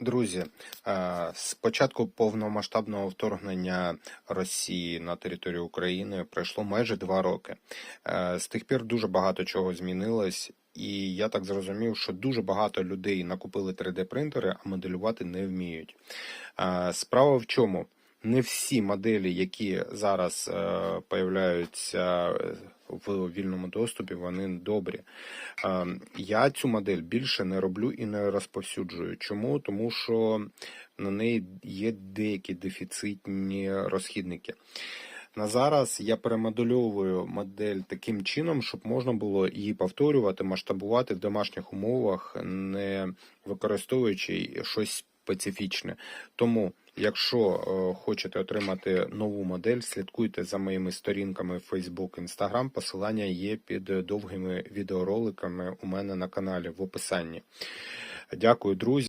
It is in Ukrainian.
Друзі, е, з початку повномасштабного вторгнення Росії на територію України пройшло майже два роки. Е, З тих пір дуже багато чого змінилось, і я так зрозумів, що дуже багато людей накупили 3D-принтери, а моделювати не вміють. Е, Справа в чому? Не всі моделі, які зараз е, появляються е, в вільному доступі, вони добрі. Е, Я цю модель більше не роблю і не розповсюджую. Чому? Тому що на неї є деякі дефіцитні розхідники. На зараз я перемодельовую модель таким чином, щоб можна було її повторювати, масштабувати в домашніх умовах, не використовуючи щось специфічне. Тому, якщо е, хочете отримати нову модель, слідкуйте за моїми сторінками Facebook, Instagram. Посилання є під довгими відеороликами у мене на каналі в описанні. Дякую, друзі.